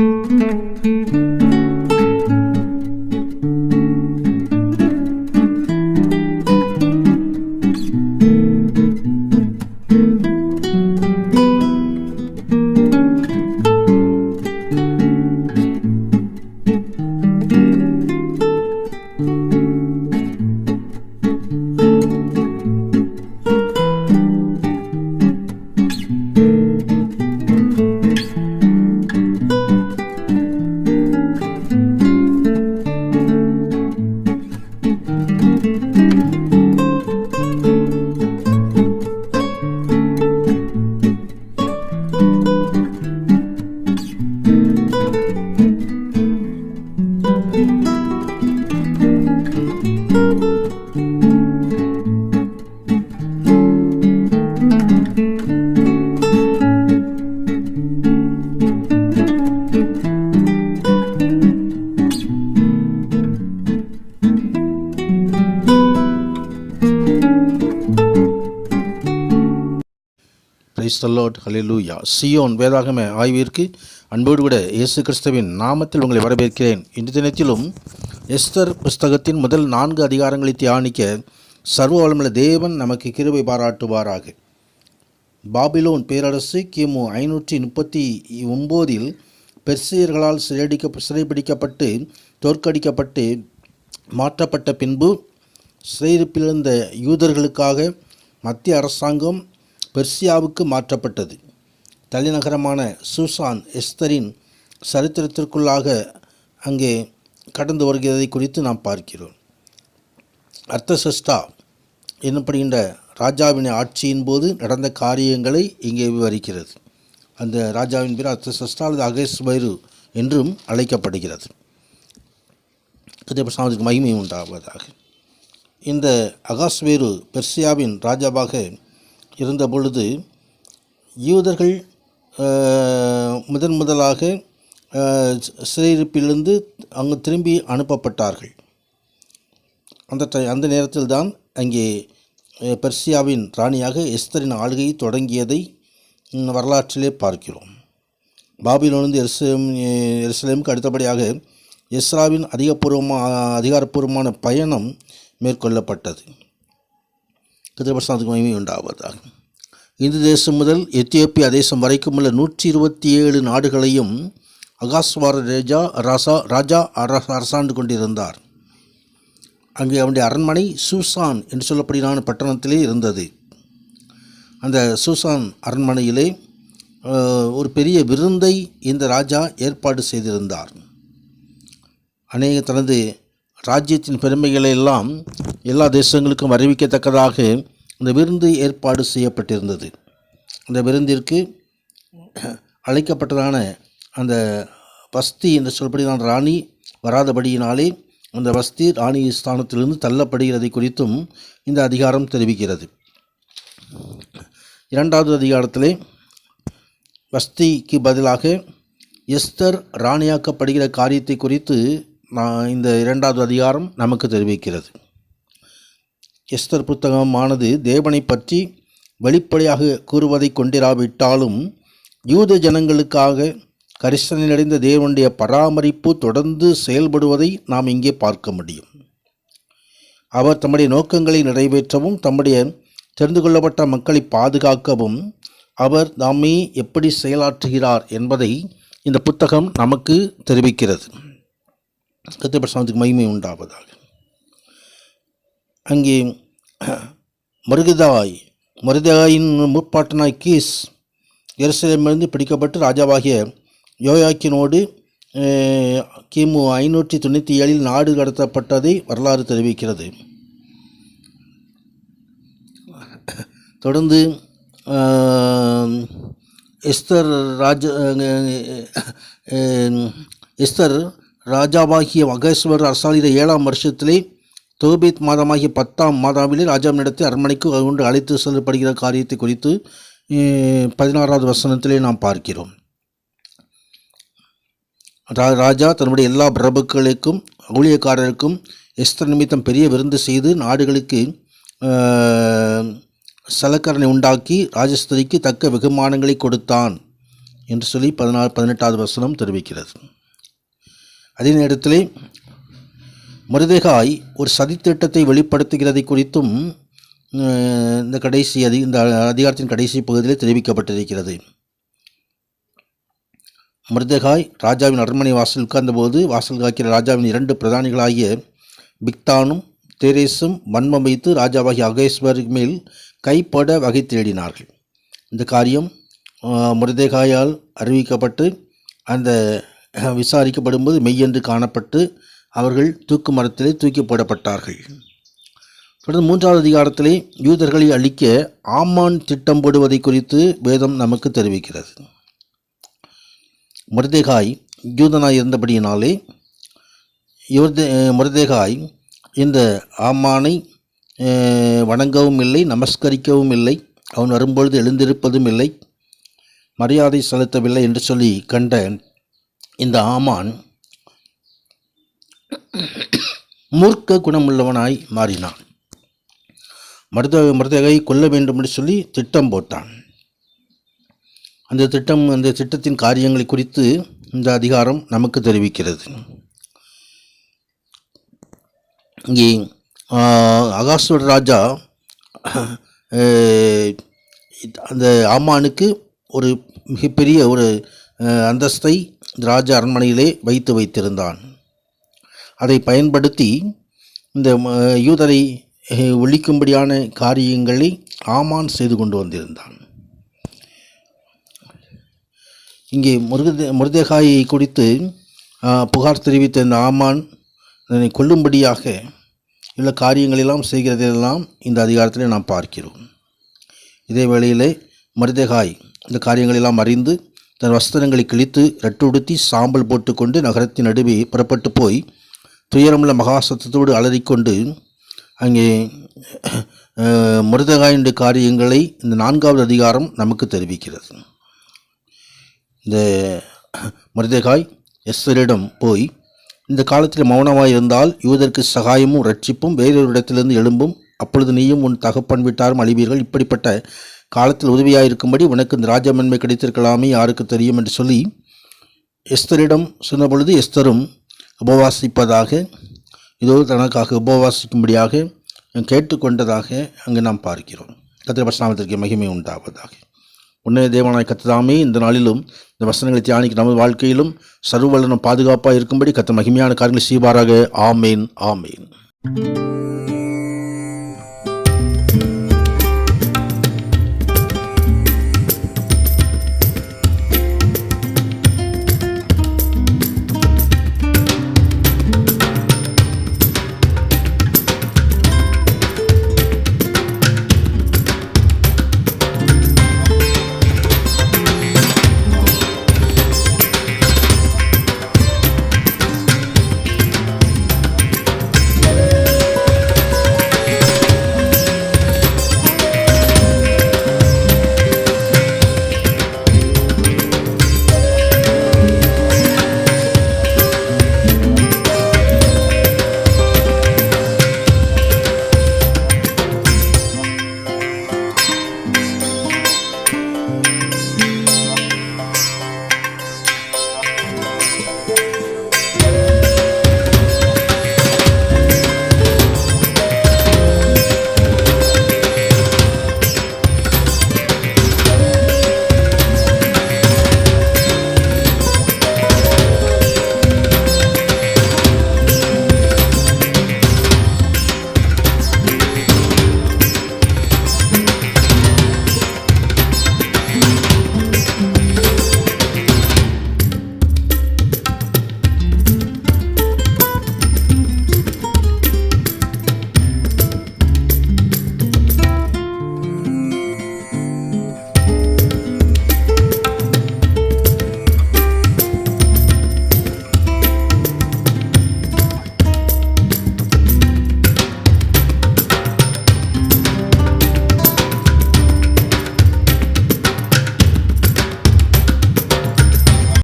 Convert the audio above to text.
う。பிரைஸ் தல்லோட் ஹலிலூயா Zion வேதாகம ஆய்விற்கு அன்போடு கூட இயேசு கிறிஸ்துவின் நாமத்தில் உங்களை வரவேற்கிறேன். இன்று தினத்திலும் எஸ்தர் புஸ்தகத்தின் முதல் நான்கு அதிகாரங்களை தியானிக்க சர்வ வளமுள்ள தேவன் நமக்கு கிருபை பாராட்டுவாராக. பாபிலோன் பேரரசு கிமு ஐநூற்றி முப்பத்தி ஒம்போதில் பெர்சியர்களால் சிறையடிக்க சிறைபிடிக்கப்பட்டு தோற்கடிக்கப்பட்டு மாற்றப்பட்ட பின்பு சிறையிருப்பிலிருந்த யூதர்களுக்காக மத்திய அரசாங்கம் பெர்சியாவுக்கு மாற்றப்பட்டது. தலைநகரமான சூசான் எஸ்தரின் சரித்திரத்திற்குள்ளாக அங்கே கடந்து வருகிறதை குறித்து நாம் பார்க்கிறோம். அர்த்தசஸ்டா எனப்படுகின்ற ராஜாவின் ஆட்சியின் போது நடந்த காரியங்களை இங்கே விவரிக்கிறது. அந்த ராஜாவின் பேர் அர்த்தசஸ்டா அல்லது அகேஸ்வரு என்றும் அழைக்கப்படுகிறது. கதிரபிரசாமத்துக்கு மகிமை உண்டாவதாக. இந்த அகாஸ்வேரு பெர்சியாவின் ராஜாவாக இருந்த பொழுது யூதர்கள் முதன் முதலாக சிறையிருப்பிலிருந்து அங்கு திரும்பி அனுப்பப்பட்டார்கள். அந்த டை அந்த நேரத்தில் தான் அங்கே பெர்சியாவின் ராணியாக எஸ்தரின் ஆளுகை தொடங்கியதை வரலாற்றிலே பார்க்கிறோம். பாபிலோனிலிருந்து எருசலேம் எருசலேமுக்கு அடுத்தபடியாக எஸ்ராவின் அதிகபூர்வமாக அதிகாரப்பூர்வமான பயணம் மேற்கொள்ளப்பட்டது. கிருஷ்ணாவுக்கு உண்டாவதாக. இந்து தேசம் முதல் எத்தியோப்பியா தேசம் வரைக்கும் உள்ள நூற்றி இருபத்தி ஏழு நாடுகளையும் அகாஸ்வார ரேஜா ராசா ராஜா அரசாண்டு கொண்டிருந்தார். அங்கே அவனுடைய அரண்மனை சூசான் என்று சொல்லப்படுகிறான பட்டணத்திலே இருந்தது. அந்த சூசான் அரண்மனையிலே ஒரு பெரிய விருந்தை இந்த ராஜா ஏற்பாடு செய்திருந்தார். அநேக தனது ராஜ்யத்தின் பெருமைகளை எல்லாம் எல்லா தேசங்களுக்கும் அறிவிக்கத்தக்கதாக இந்த விருந்து ஏற்பாடு செய்யப்பட்டிருந்தது. இந்த விருந்திற்கு அழைக்கப்பட்டதான அந்த வஸ்தி என்று சொல்லப்படுகிறான ராணி வராதபடியினாலே அந்த வஸ்தி ராணி ஸ்தானத்திலிருந்து தள்ளப்படுகிறதை குறித்தும் இந்த அதிகாரம் தெரிவிக்கிறது. இரண்டாவது அதிகாரத்திலே வஸ்திக்கு பதிலாக எஸ்தர் ராணியாக்கப்படுகிற காரியத்தை குறித்து நான் இந்த இரண்டாவது அதிகாரம் நமக்கு தெரிவிக்கிறது. எஸ்தர் புத்தகமானது தேவனை பற்றி வெளிப்படையாக கூறுவதை கொண்டிராவிட்டாலும் யூத ஜனங்களுக்காக கரிசனடைந்த தேவனுடைய பராமரிப்பு தொடர்ந்து செயல்படுவதை நாம் இங்கே பார்க்க முடியும். அவர் தம்முடைய நோக்கங்களை நிறைவேற்றவும் தம்முடைய தெரிந்து கொள்ளப்பட்ட மக்களை பாதுகாக்கவும் அவர் தாமே எப்படி செயலாற்றுகிறார் என்பதை இந்த புத்தகம் நமக்கு தெரிவிக்கிறது. கத்திரபிரசாந்தத்துக்கு மகிமை உண்டாவதாக. அங்கே மருகதாய் மருதகாயின் முற்பாட்டனாய் கீஸ் எருசலேமிலிருந்து பிடிக்கப்பட்டு ராஜாவாகிய யோயாக்கினோடு கிமு ஐநூற்றி தொண்ணூற்றி ஏழில் நாடு கடத்தப்பட்டதை வரலாறு தெரிவிக்கிறது. தொடர்ந்து எஸ்தர் ராஜ எஸ்தர் ராஜாவாகிய மகேஸ்வர் அரசாளித ஏழாம் வருஷத்திலே தோபேத் மாதமாகிய பத்தாம் மாதாவிலே ராஜாவினிடத்தை அரண்மனைக்கு கொண்டு அழைத்து செல்லப்படுகிற காரியத்தை குறித்து பதினாறாவது வசனத்திலே நாம் பார்க்கிறோம். ராஜா தன்னுடைய எல்லா பிரபுக்களுக்கும் ஊழியக்காரருக்கும் எஸ்தர் நிமித்தம் பெரிய விருந்து செய்து நாடுகளுக்கு சலக்கரணை உண்டாக்கி ராஜஸ்திரிக்கு தக்க வெகுமானங்களை கொடுத்தான் என்று சொல்லி பதினாறு பதினெட்டாவது வசனம் தெரிவிக்கிறது. அதே நேரத்தில் மருதேகாய் ஒரு சதித்திட்டத்தை வெளிப்படுத்துகிறதை குறித்தும் இந்த கடைசி அதி இந்த அதிகாரத்தின் கடைசி பகுதியில் தெரிவிக்கப்பட்டிருக்கிறது. மருதகாய் ராஜாவின் அரண்மனை வாசல் உட்கார்ந்தபோது வாசல் காக்கிற ராஜாவின் இரண்டு பிரதானிகளாகிய பிக்தானும் தேரேசும் வன்மம் வைத்து ராஜாவாகிய அகேஸ்வருக்கு மேல் கைப்பட வகை தேடினார்கள். இந்த காரியம் மருதேகாயால் அறிவிக்கப்பட்டு அந்த விசாரிக்கப்படும்போது மெய்யென்று காணப்பட்டு அவர்கள் தூக்கு மரத்திலே தூக்கி போடப்பட்டார்கள். தொடர்ந்து மூன்றாவது அதிகாரத்திலே யூதர்களை அழிக்க ஆமான் திட்டம் போடுவதை குறித்து வேதம் நமக்கு தெரிவிக்கிறது. மருதேகாய் யூதனாய் இருந்தபடியினாலே யுவர்தே மருதேகாய் இந்த ஆமானை வணங்கவும் இல்லை நமஸ்கரிக்கவும் இல்லை அவன் வரும்பொழுது எழுந்திருப்பதும் இல்லை மரியாதை செலுத்தவில்லை என்று சொல்லி கண்ட இந்த ஆமான் மூர்க்க குணமுள்ளவனாய் மாறினான். மருத மருதகை கொல்ல வேண்டும் என்று சொல்லி திட்டம் போட்டான். அந்த திட்டம் அந்த திட்டத்தின் காரியங்களை குறித்து இந்த அதிகாரம் நமக்கு தெரிவிக்கிறது. இங்கே அகாசுவர ராஜா அந்த ஆமானுக்கு ஒரு மிகப்பெரிய ஒரு அந்தஸ்தை ராஜா அரண்மனையிலே வைத்து வைத்திருந்தான். அதை பயன்படுத்தி இந்த யூதரை ஒழிக்கும்படியான காரியங்களை ஆமான் செய்து கொண்டு வந்திருந்தான். இங்கே முருகதே முருதேகாயை குறித்து புகார் தெரிவித்த இந்த ஆமான் இதனை கொல்லும்படியாக உள்ள காரியங்களெல்லாம் செய்கிறதெல்லாம் இந்த அதிகாரத்தில் நாம் பார்க்கிறோம். இதே வேளையிலே மருதேகாய் இந்த காரியங்களெல்லாம் அறிந்து தன் வஸ்திரங்களை கிழித்து ரட்டுடுத்தி சாம்பல் போட்டுக்கொண்டு நகரத்தின் நடுவே புறப்பட்டு போய் துயரமுள்ள மகாசத்தத்தோடு அலறிக்கொண்டு அங்கே முருதகாயினுடைய காரியங்களை இந்த நான்காவது அதிகாரம் நமக்கு தெரிவிக்கிறது. இந்த மருதகாய் எஸ்தரிடம் போய் இந்த காலத்தில் மௌனமாக இருந்தால் யூதருக்கு சகாயமும் ரட்சிப்பும் வேறொரு இடத்திலிருந்து எழும்பும் அப்பொழுது நீயும் உன் தகப்பன் விட்டாரும் அழிவீர்கள். இப்படிப்பட்ட காலத்தில் உதவியாக இருக்கும்படி உனக்கு இந்த ராஜமன்மை கிடைத்திருக்கலாமே யாருக்கு தெரியும் என்று சொல்லி எஸ்தரிடம் சொன்னபொழுது எஸ்தரும் உபவாசிப்பதாக இதோ தனக்காக உபவாசிக்கும்படியாக கேட்டுக்கொண்டதாக அங்கு நாம் பார்க்கிறோம். கத்திர பஸ்நாமத்திற்கு மகிமை உண்டாவதாக. உன்னைய தேவனாய் கத்ததாமே இந்த நாளிலும் இந்த வசனங்களை தியானிக்க நமது வாழ்க்கையிலும் சர்வவல்லனும் பாதுகாப்பாக இருக்கும்படி கத்த மகிமையான காரியங்களை செய்வாராக. ஆமேன் ஆமேன்.